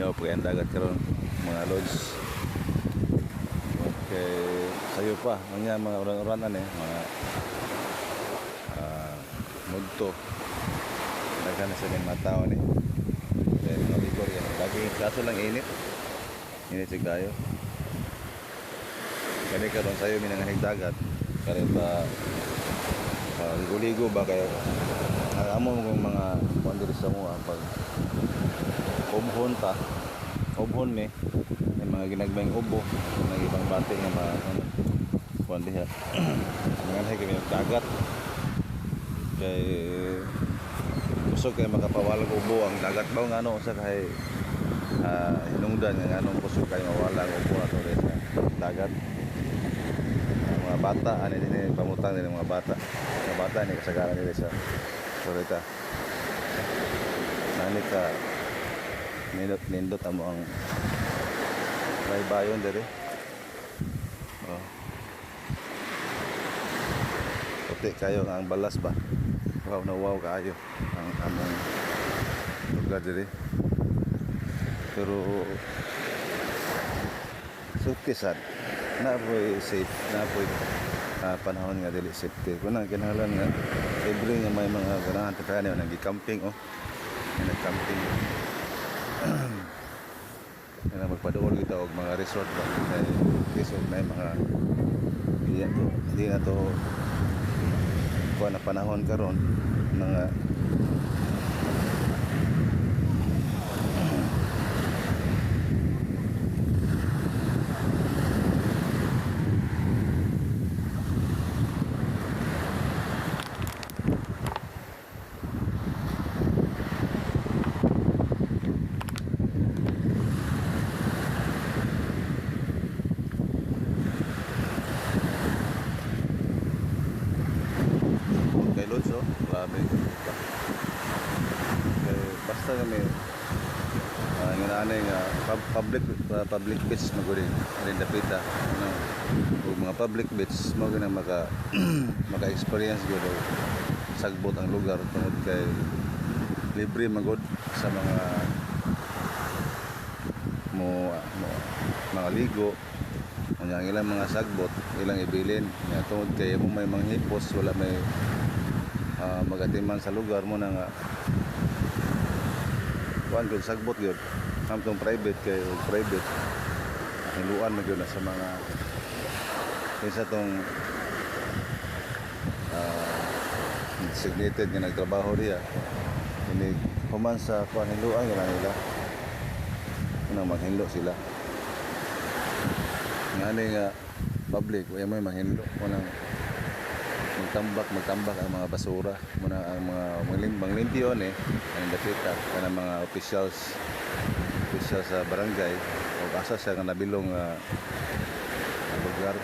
Mingaw pag ang dagat karon mga lodge. Okay, sayo pa. Mga mga uran-uranan eh, mga ah mudto. Dagan na sa mga tao ni. Kaya mga ligor yan. Lagi kaso lang init. Init sig tayo. Kani karon sayo minanganig dagat. Kaya pa uh, ligo-ligo ba kayo uh, amo mo mga diri sa mo pag ubhon ta ubhon ni may mga ginagmayng ubo. Mga ibang bati nga mga ano kuan diha. Mga kami dagat. Kay kusog kay makapawalag ubo ang dagat ba nga ano sa kay uh, hinungdan nga anong kusog kay mawala ang ubo ato sa dagat. Ang mga bata ano din eh, pamutang din mga bata. Mga bata ni kasagaran nila sa Sorita nani ka nindot nindot amo ang may bayon dere oh. Puti kayo ang balas ba? Wow na wow kayo. Ang among lugar dere pero suktisan na po'y safe na po'y ah, panahon nga dili safety. Kung nang kinahanglan nga libre nga may mga ganahan ta kani nagi-camping oh. May nag-camping na magpaduol kita og mga resort ba? Kay resort na mga hindi na to hindi na to kuha na panahon karon mga kay Lods oh grabe kay basta kami uh, nga naanay nga pub- public uh, public beach maguli rin dapita ano. Ug mga public beach mo gina maka maka experience gyud sagbot ang lugar tungod kay libre magod sa mga mo, mo mga ligo. Unya ang ilang mga sagbot, ilang ibilin. Nga tungod kay mo may mga hipos, wala may ah, magatiman sa lugar mo na nga kuan gyud sagbot gyud. Samtong private kay private. Hiluan na gyud sa mga isa tong ah, designated nga nagtrabaho diya. Ini human sa kuan hiluan gyud nila. Unang maghinlo sila nga ni nga public mo mahinlo mo nang magtambak magtambak ang mga basura. Mo na ang mga manglim manglimpyo ni ang dapita kana mga officials officials sa barangay. O asa siya nga nabilong nga lugar